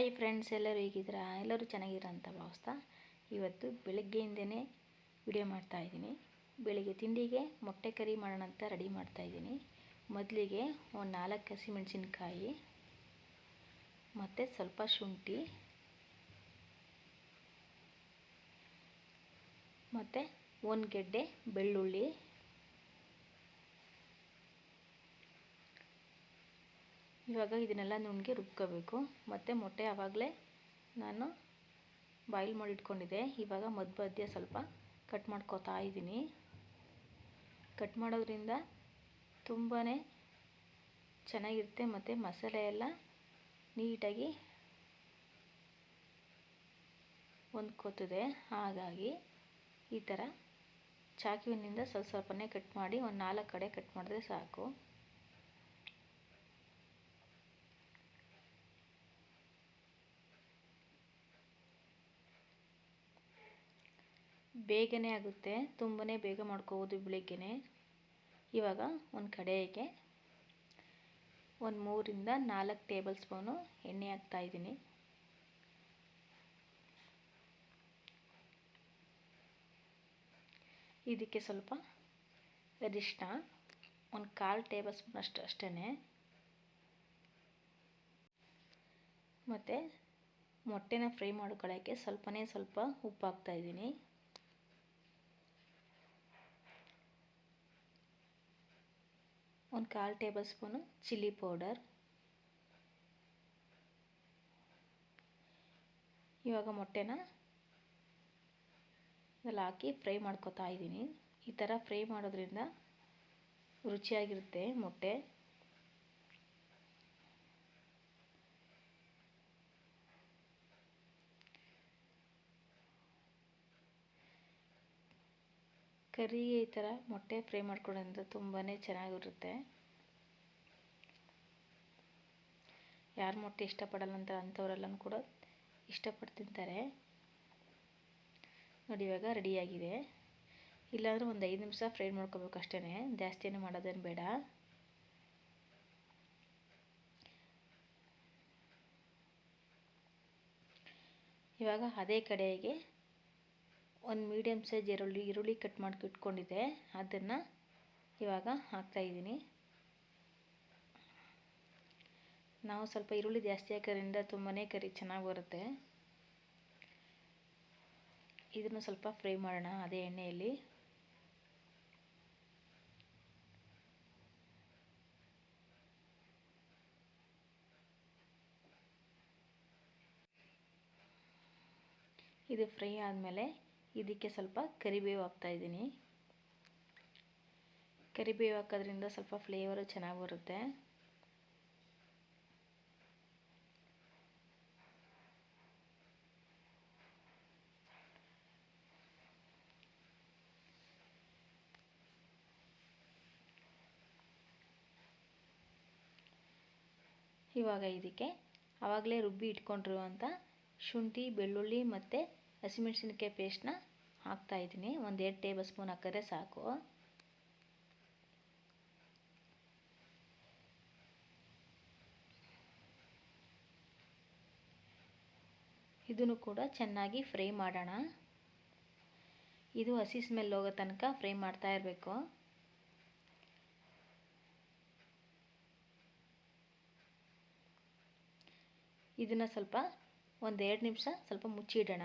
Hi friends ಎಲ್ಲರೂ ಹೇಗಿದ್ದೀರಾ? ಎಲ್ಲರೂ ಚೆನ್ನಾಗಿದ್ದೀರಾ ಅಂತ ಭಾವಿಸ್ತಾ ಇವತ್ತು ಬೆಳಗ್ಗೆಯಿಂದನೇ ವಿಡಿಯೋ ಮಾಡ್ತಾಯಿದ್ದೀನಿ ಬೆಳಿಗ್ಗೆ ತಿಂಡಿಗೆ ಮೊಟ್ಟೆ ಕರಿ ಮಾಡೋಣ ಅಂತ ರೆಡಿ ಮಾಡ್ತಾಯಿದ್ದೀನಿ ಮೊದಲಿಗೆ ಒಂದು ನಾಲ್ಕು ಹಸಿಮೆಣಸಿನ್ಕಾಯಿ, ಮತ್ತು ಸ್ವಲ್ಪ ಶುಂಠಿ, ಮತ್ತು ಒಂದು ಗೆಡ್ಡೆ ಬೆಳ್ಳುಳ್ಳಿ ಇವಾಗ ಇದನ್ನೆಲ್ಲ ನುಣ್ಣಗೆ ರುಬ್ಕೋಬೇಕು. ಮತ್ತು ಮೊಟ್ಟೆ ಆವಾಗಲೇ ನಾನು ಬಾಯ್ಲ್ ಮಾಡಿ ಇಟ್ಕೊಂಡಿದ್ದೆ ಇವಾಗ ಮಧ್ಯ ಮಧ್ಯ ಸ್ವಲ್ಪ ಕಟ್ ಮಾಡ್ಕೋತಾ ಇದ್ದೀನಿ. ಕಟ್ ಮಾಡೋದ್ರಿಂದ ತುಂಬಾ ಚೆನ್ನಾಗಿರುತ್ತೆ ಮತ್ತು ಮಸಾಲೆ ಎಲ್ಲ ನೀಟಾಗಿ ಹೊಂದ್ಕೋತದೆ. ಹಾಗಾಗಿ ಈ ಥರ ಚಾಕುವಿನಿಂದ ಸ್ವಲ್ಪ ಸ್ವಲ್ಪನೇ ಕಟ್ ಮಾಡಿ ಒಂದು ನಾಲ್ಕು ಕಡೆ ಕಟ್ ಮಾಡಿದ್ರೆ ಸಾಕು. ಬೇಗನೆ ಆಗುತ್ತೆ. ತುಂಬಾ ಬೇಗ ಮಾಡ್ಕೋಬೋದು ಬೆಳಿಗ್ಗೆನೆ. ಇವಾಗ ಒಂದು ಕಡೆಗೆ ಒಂದು ಮೂರಿಂದ ನಾಲ್ಕು ಟೇಬಲ್ ಸ್ಪೂನು ಎಣ್ಣೆ ಹಾಕ್ತಾಯಿದ್ದೀನಿ ಇದಕ್ಕೆ ಸ್ವಲ್ಪ ಅರಿಶಿನ ಒಂದು ಕಾಲು ಟೇಬಲ್ ಸ್ಪೂನ್ ಅಷ್ಟು ಅಷ್ಟೇ ಮತ್ತು ಮೊಟ್ಟೆನ ಫ್ರೈ ಮಾಡ್ಕೊಳ್ಳೋಕ್ಕೆ ಸ್ವಲ್ಪನೇ ಸ್ವಲ್ಪ ಉಪ್ಪು ಹಾಕ್ತಾಯಿದ್ದೀನಿ ಒಂದು ಕಾಲು ಟೇಬಲ್ ಸ್ಪೂನು ಚಿಲ್ಲಿ ಪೌಡರ್. ಇವಾಗ ಮೊಟ್ಟೆನ ಇದೆಲ್ಲ ಹಾಕಿ ಫ್ರೈ ಮಾಡ್ಕೊತಾ ಇದ್ದೀನಿ. ಈ ಥರ ಫ್ರೈ ಮಾಡೋದ್ರಿಂದ ರುಚಿಯಾಗಿರುತ್ತೆ ಮೊಟ್ಟೆ. ಕರಿ ಈ ಥರ ಮೊಟ್ಟೆ ಫ್ರೈ ಮಾಡ್ಕೊಳ್ಳೋದ್ರಿಂದ ತುಂಬಾ ಚೆನ್ನಾಗಿರುತ್ತೆ. ಯಾರು ಮೊಟ್ಟೆ ಇಷ್ಟಪಡಲ್ಲ ಅಂತ ಅಂಥವರೆಲ್ಲನೂ ಕೂಡ ಇಷ್ಟಪಟ್ಟು ತಿಂತಾರೆ ನೋಡಿ ಇವಾಗ ರೆಡಿಯಾಗಿದೆ ಇಲ್ಲಾಂದರೆ ಒಂದು ಐದು ನಿಮಿಷ ಫ್ರೈ ಮಾಡ್ಕೋಬೇಕು ಅಷ್ಟೇ ಜಾಸ್ತಿ ಏನು ಮಾಡೋದೇನು ಬೇಡ. ಇವಾಗ ಅದೇ ಕಡೆಗೆ ಒಂದು ಮೀಡಿಯಮ್ ಸೈಜ್ ಈರುಳ್ಳಿ ಈರುಳ್ಳಿ ಕಟ್ ಮಾಡಿ ಇಟ್ಕೊಂಡಿದ್ದೆ. ಅದನ್ನು ಇವಾಗ ಹಾಕ್ತಾಯಿದ್ದೀನಿ ನಾವು ಸ್ವಲ್ಪ ಈರುಳ್ಳಿ ಜಾಸ್ತಿ ಹಾಕೋದ್ರಿಂದ ತುಂಬಾ ಕರಿ, ಚೆನ್ನಾಗಿ ಬರುತ್ತೆ. ಇದನ್ನು ಸ್ವಲ್ಪ ಫ್ರೈ ಮಾಡೋಣ, ಅದೇ ಎಣ್ಣೆಯಲ್ಲಿ. ಇದು ಫ್ರೈ ಆದಮೇಲೆ ಇದಕ್ಕೆ ಸ್ವಲ್ಪ ಕರಿಬೇವು ಹಾಕ್ತಾಯಿದ್ದೀನಿ ಕರಿಬೇವು ಹಾಕೋದ್ರಿಂದ ಸ್ವಲ್ಪ ಫ್ಲೇವರು ಚೆನ್ನಾಗಿ ಬರುತ್ತೆ. ಇವಾಗ ಇದಕ್ಕೆ ಆವಾಗಲೇ ರುಬ್ಬಿ ಇಟ್ಕೊಂಡಿರುವಂಥ ಶುಂಠಿ, ಬೆಳ್ಳುಳ್ಳಿ ಮತ್ತು ಹಸಿಮೆಣ್ಸಿನ್ಕಾಯಿ ಪೇಸ್ಟ್ನ ಹಾಕ್ತಾಯಿದ್ದೀನಿ ಒಂದು ಎರಡು ಟೇಬಲ್ ಸ್ಪೂನ್ ಹಾಕಿದ್ರೆ ಸಾಕು. ಇದನ್ನು ಕೂಡ ಚೆನ್ನಾಗಿ ಫ್ರೈ ಮಾಡೋಣ. ಇದು ಹಸಿ ಸ್ಮೆಲ್ ಹೋಗೋ ತನಕ ಫ್ರೈ ಮಾಡ್ತಾ ಇರಬೇಕು. ಇದನ್ನು ಸ್ವಲ್ಪ ಒಂದೆರಡು ನಿಮಿಷ ಸ್ವಲ್ಪ ಮುಚ್ಚಿಡೋಣ.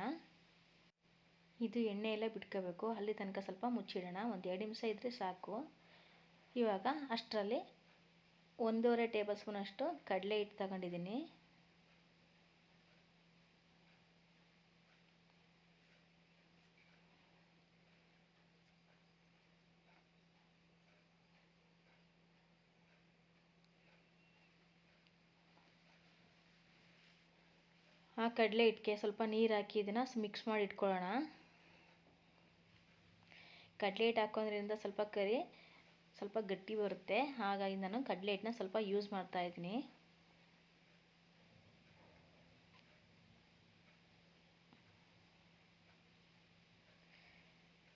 ಇದು ಎಣ್ಣೆ ಎಲ್ಲ ಬಿಟ್ಕೋಬೇಕು. ಅಲ್ಲಿ ತನಕ ಸ್ವಲ್ಪ ಮುಚ್ಚಿಡೋಣ. ಒಂದು ಎರಡು ನಿಮಿಷ ಇದ್ದರೆ ಸಾಕು. ಇವಾಗ ಅಷ್ಟರಲ್ಲಿ ಒಂದೂವರೆ ಟೇಬಲ್ ಸ್ಪೂನಷ್ಟು ಕಡಲೆ ಹಿಟ್ಟು ತಗೊಂಡಿದ್ದೀನಿ. ಆ ಕಡಲೆ ಹಿಟ್ಟಿಗೆ ಸ್ವಲ್ಪ ನೀರು ಹಾಕಿ ಇದನ್ನು ಮಿಕ್ಸ್ ಮಾಡಿ ಇಟ್ಕೊಳ್ಳೋಣ. ಕಡಲೆ ಹಿಟ್ಟು ಹಾಕೋದ್ರಿಂದ ಸ್ವಲ್ಪ ಕರಿ, ಸ್ವಲ್ಪ ಗಟ್ಟಿ ಬರುತ್ತೆ. ಹಾಗಾಗಿ ನಾನು ಕಡಲೆ ಸ್ವಲ್ಪ ಯೂಸ್ ಮಾಡ್ತಾ ಇದ್ದೀನಿ.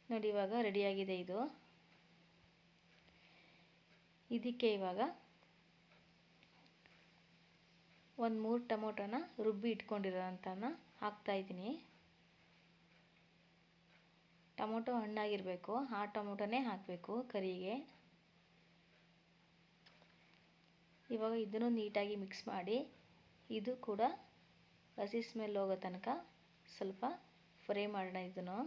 ನೋಡಿ, ಇವಾಗ ರೆಡಿಯಾಗಿದೆ ಇದು. ಇದಕ್ಕೆ ಇವಾಗ ಒಂದು ಮೂರು ಟೊಮೊಟೊನ ರುಬ್ಬಿ ಇಟ್ಕೊಂಡಿರೋಂಥನ ಹಾಕ್ತಾಯಿದ್ದೀನಿ ಟೊಮೊಟೊ ಹಣ್ಣಾಗಿರಬೇಕು. ಆ ಟೊಮೊಟೊನೇ ಹಾಕಬೇಕು ಕರಿಗೆ. ಇವಾಗ ಇದನ್ನು ನೀಟಾಗಿ ಮಿಕ್ಸ್ ಮಾಡಿ, ಇದು ಕೂಡ ಹಸಿ ಸ್ಮೆಲ್ ಹೋಗೋ ತನಕ ಸ್ವಲ್ಪ ಫ್ರೈ ಮಾಡೋಣ ಇದನ್ನು.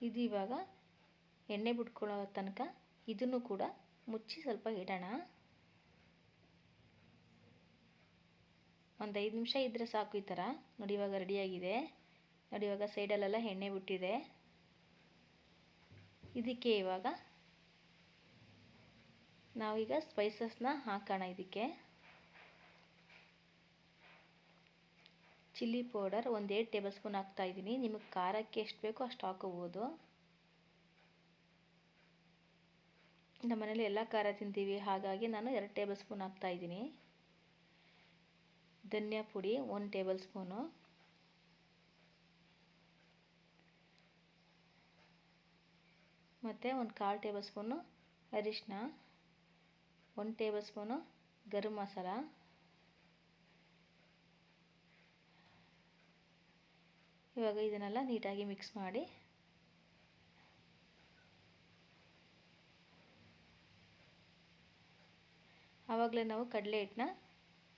ಇದು ಇವಾಗ ಎಣ್ಣೆ ಬಿಟ್ಕೊಳ್ಳೋ ತನಕ ಇದನ್ನು ಕೂಡ ಮುಚ್ಚಿ ಸ್ವಲ್ಪ ಇಡೋಣ. ಒಂದು ಐದು ನಿಮಿಷ ಇದ್ದರೆ ಸಾಕು ಈ ಥರ. ನೋಡಿ ಇವಾಗ ರೆಡಿಯಾಗಿದೆ. ನೋಡಿ ಇವಾಗ ಸೈಡಲ್ಲೆಲ್ಲ ಎಣ್ಣೆ ಬಿಟ್ಟಿದೆ. ಇದಕ್ಕೆ ಇವಾಗ ನಾವೀಗ ಸ್ಪೈಸಸ್ನ ಹಾಕೋಣ ಇದಕ್ಕೆ. ಚಿಲ್ಲಿ ಪೌಡರ್ ಒಂದು ಏಟ್ ಟೇಬಲ್ ಸ್ಪೂನ್ ಹಾಕ್ತಾಯಿದ್ದೀನಿ ನಿಮಗೆ ಖಾರಕ್ಕೆ ಎಷ್ಟು ಬೇಕೋ ಅಷ್ಟು ಹಾಕೋಬೋದು. ನಮ್ಮ ಮನೇಲಿ ಎಲ್ಲ ಖಾರ ತಿಂತೀವಿ. ಹಾಗಾಗಿ ನಾನು ಎರಡು ಟೇಬಲ್ ಸ್ಪೂನ್ ಹಾಕ್ತಾಯಿದ್ದೀನಿ ಧನಿಯಾ ಪುಡಿ ಒಂದು ಟೇಬಲ್ ಸ್ಪೂನು. ಮತ್ತು ಒಂದು ಕಾಲು ಟೇಬಲ್ ಸ್ಪೂನು ಅರಿಶಿನ ಒಂದು ಟೇಬಲ್ ಸ್ಪೂನು ಗರಂ ಮಸಾಲ. ಇವಾಗ ಇದನ್ನೆಲ್ಲ ನೀಟಾಗಿ ಮಿಕ್ಸ್ ಮಾಡಿ. ಆವಾಗಲೇ ನಾವು ಕಡಲೆ ಹಿಟ್ಟನ್ನ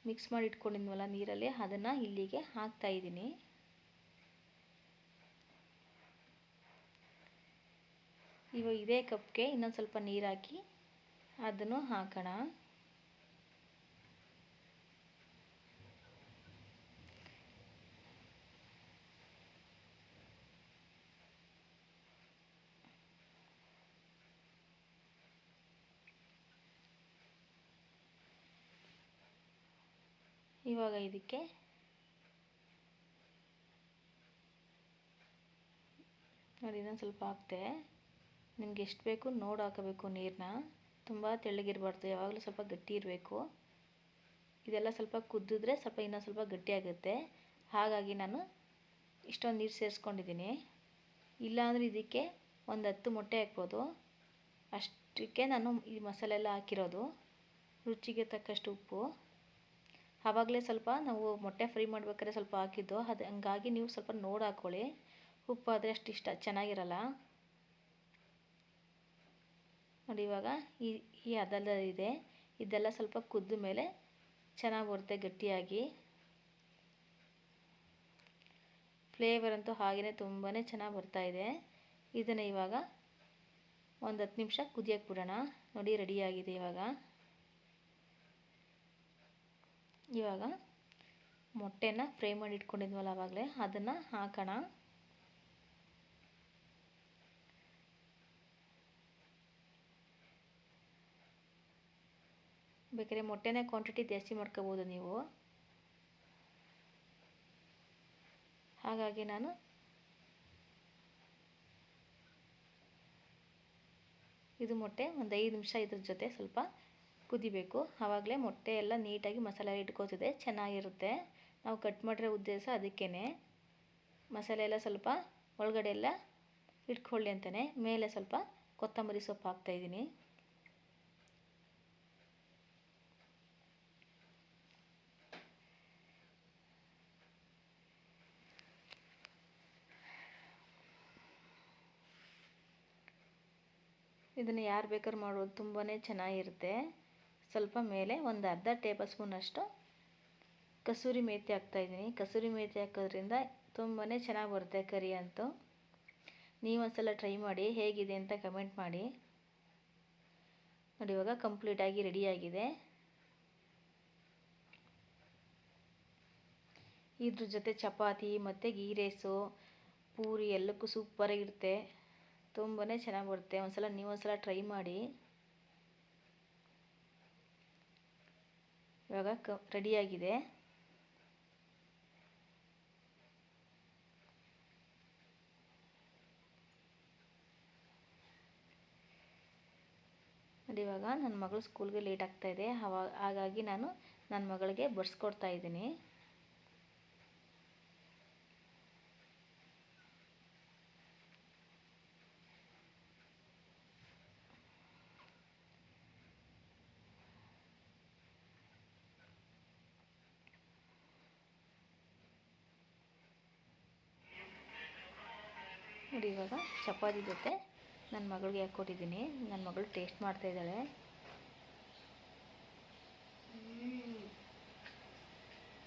ಮಿಕ್ಸ್ ಮಾಡಿ ಇಟ್ಕೊಂಡಿದ್ವಲ್ಲ ನೀರಲ್ಲಿ, ಅದನ್ನು ಇಲ್ಲಿಗೆ ಹಾಕ್ತಾ ಇದ್ದೀನಿ. ಇವಾಗ ಇದೇ ಕಪ್ಗೆ ಇನ್ನೊಂದು ಸ್ವಲ್ಪ ನೀರು ಹಾಕಿ ಅದನ್ನು ಹಾಕೋಣ. ಇವಾಗ ಇದಕ್ಕೆ. ನೋಡಿ, ಇನ್ನೊಂದು ಸ್ವಲ್ಪ ಹಾಕ್ತೆ. ನಿಮ್ಗೆ ಎಷ್ಟು ಬೇಕು ನೋಡಿ ಹಾಕಬೇಕು ನೀರನ್ನ ತುಂಬ ತೆಳ್ಳಗಿರಬಾರ್ದು, ಯಾವಾಗಲೂ ಸ್ವಲ್ಪ ಗಟ್ಟಿ ಇರಬೇಕು. ಇದೆಲ್ಲ ಸ್ವಲ್ಪ ಕುದ್ದಿದ್ರೆ ಸ್ವಲ್ಪ ಇನ್ನೊಂದು ಸ್ವಲ್ಪ ಗಟ್ಟಿಯಾಗುತ್ತೆ ಹಾಗಾಗಿ ನಾನು ಇಷ್ಟೊಂದು ನೀರು ಸೇರಿಸ್ಕೊಂಡಿದ್ದೀನಿ. ಇಲ್ಲಾಂದರೆ ಇದಕ್ಕೆ ಒಂದು ಹತ್ತು ಮೊಟ್ಟೆ ಹಾಕ್ಬೋದು. ಅಷ್ಟಕ್ಕೆ ನಾನು ಈ ಮಸಾಲೆ ಎಲ್ಲ ಹಾಕಿರೋದು. ರುಚಿಗೆ ತಕ್ಕಷ್ಟು ಉಪ್ಪು. ಆವಾಗಲೇ ಸ್ವಲ್ಪ ನಾವು ಮೊಟ್ಟೆ ಫ್ರೈ ಮಾಡ್ಬೇಕಾದ್ರೆ ಸ್ವಲ್ಪ ಹಾಕಿದ್ದು. ಅದು ಹಂಗಾಗಿ ನೀವು ಸ್ವಲ್ಪ ನೋಡಿ ಹಾಕ್ಕೊಳ್ಳಿ ಉಪ್ಪು ಆದರೆ ಅಷ್ಟು ಇಷ್ಟ, ಚೆನ್ನಾಗಿರಲ್ಲ. ನೋಡಿ ಇವಾಗ ಈ ಈ ಅದೆಲ್ಲ ಇದೆ. ಇದೆಲ್ಲ ಸ್ವಲ್ಪ ಕುದ್ದ ಮೇಲೆ ಚೆನ್ನಾಗಿ ಬರುತ್ತೆ ಗಟ್ಟಿಯಾಗಿ. ಫ್ಲೇವರ್ ಅಂತೂ ಹಾಗೆಯೇ ತುಂಬಾ ಚೆನ್ನಾಗಿ ಬರ್ತಾಯಿದೆ ಇದನ್ನು ಇವಾಗ ಒಂದು ಹತ್ತು ನಿಮಿಷ ಕುದಿಯೋಕೆ ಬಿಡೋಣ. ನೋಡಿ ರೆಡಿಯಾಗಿದೆ ಇವಾಗ. ಇವಾಗ ಮೊಟ್ಟೆನ ಫ್ರೈ ಮಾಡಿ ಇಟ್ಕೊಂಡಿದ್ವಲ್ಲ ಆವಾಗಲೇ ಅದನ್ನು ಹಾಕೋಣ. ಬೇಕಾದ್ರೆ ಮೊಟ್ಟೆನೇ ಕ್ವಾಂಟಿಟಿ ಜಾಸ್ತಿ ಮಾಡ್ಕೋಬೋದು ನೀವು. ಹಾಗಾಗಿ ನಾನು ಇದು ಮೊಟ್ಟೆ ಒಂದು ಐದು ನಿಮಿಷ ಇದ್ರ ಜೊತೆ ಸ್ವಲ್ಪ ಕುದಿಬೇಕು. ಆವಾಗಲೇ ಮೊಟ್ಟೆ ಎಲ್ಲ ನೀಟಾಗಿ ಮಸಾಲೆ ಇಟ್ಕೋತಿದೆ ಚೆನ್ನಾಗಿರುತ್ತೆ. ನಾವು ಕಟ್ ಮಾಡಿರೋ ಉದ್ದೇಶ ಅದಕ್ಕೇ ಮಸಾಲೆ ಎಲ್ಲ ಸ್ವಲ್ಪ ಒಳಗಡೆ ಎಲ್ಲ ಇಟ್ಕೊಳ್ಳಿ ಅಂತಲೇ ಮೇಲೆ ಸ್ವಲ್ಪ ಕೊತ್ತಂಬರಿ ಸೊಪ್ಪು ಹಾಕ್ತಾಯಿದ್ದೀನಿ ಇದನ್ನು ಯಾರು ಬೇಕಾದ್ರೂ ಮಾಡೋದು ತುಂಬಾ ಚೆನ್ನಾಗಿರುತ್ತೆ. ಸ್ವಲ್ಪ ಮೇಲೆ ಒಂದು ಅರ್ಧ ಟೇಬಲ್ ಸ್ಪೂನಷ್ಟು ಕಸೂರಿ ಮೇಥಿ ಹಾಕ್ತಾಯಿದ್ದೀನಿ ಕಸೂರಿ ಮೇಥಿ ಹಾಕೋದ್ರಿಂದ ತುಂಬಾ ಚೆನ್ನಾಗಿ ಬರುತ್ತೆ ಕರಿ ಅಂತೂ. ನೀವು ಒಂದ್ಸಲ ಟ್ರೈ ಮಾಡಿ, ಹೇಗಿದೆ ಅಂತ ಕಮೆಂಟ್ ಮಾಡಿ. ನೋಡಿ, ಇವಾಗ ಕಂಪ್ಲೀಟಾಗಿ ರೆಡಿಯಾಗಿದೆ ಇದ್ರ ಜೊತೆ ಚಪಾತಿ ಮತ್ತು ಗೀ ರೈಸು ಪೂರಿ ಎಲ್ಲಕ್ಕೂ ಸೂಪರಾಗಿರುತ್ತೆ ತುಂಬಾ ಚೆನ್ನಾಗಿ ಬರುತ್ತೆ. ಒಂದ್ಸಲ ನೀವು ಒಂದ್ಸಲ ಟ್ರೈ ಮಾಡಿ. ಇವಾಗ ಕ ರೆಡಿಯಾಗಿದೆ ನೋಡಿ ಇವಾಗ ನನ್ನ ಮಗಳು ಸ್ಕೂಲ್ಗೆ ಲೇಟ್ ಆಗ್ತಾಯಿದೆ ಅವಾಗ, ಹಾಗಾಗಿ ನಾನು ನನ್ನ ಮಗಳಿಗೆ ಬಡಿಸ್ಕೊಡ್ತಾ ಇದ್ದೀನಿ. ನೋಡಿ ಇವಾಗ ಚಪಾತಿ ಜೊತೆ ನನ್ನ ಮಗಳಿಗೆ ಹಾಕ್ಕೊಟ್ಟಿದ್ದೀನಿ. ನನ್ನ ಮಗಳು ಟೇಸ್ಟ್ ಮಾಡ್ತಾ ಇದ್ದಾಳೆ.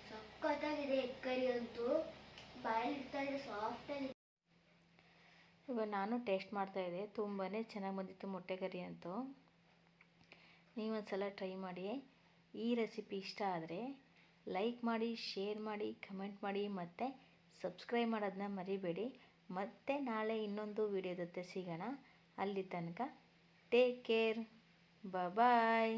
ಸಕ್ಕತ್ತಾಗಿದೆ ಕರಿ ಅಂತೂ. ಬಾಯಲ್ಲಿ ಸಾಫ್ಟ್ ಆಗಿದೆ ಇವಾಗ ನಾನು ಟೇಸ್ಟ್ ಮಾಡ್ತಾ ಇದ್ದೆ. ತುಂಬಾ ಚೆನ್ನಾಗಿ ಬಂದಿತ್ತು ಮೊಟ್ಟೆ ಕರಿ ಅಂತೂ. ನೀವೊಂದು ಸಲ ಟ್ರೈ ಮಾಡಿ. ಈ ರೆಸಿಪಿ ಇಷ್ಟ ಆದರೆ ಲೈಕ್ ಮಾಡಿ ಶೇರ್ ಮಾಡಿ ಕಮೆಂಟ್ ಮಾಡಿ ಮತ್ತು ಸಬ್ಸ್ಕ್ರೈಬ್ ಮಾಡೋದನ್ನ ಮರಿಬೇಡಿ. ಮತ್ತೆ ನಾಳೆ ಇನ್ನೊಂದು ವಿಡಿಯೋ ಜೊತೆ ಸಿಗೋಣ. ಅಲ್ಲಿ ತನಕ ಟೇಕ್ ಕೇರ್ ಬಾಯ್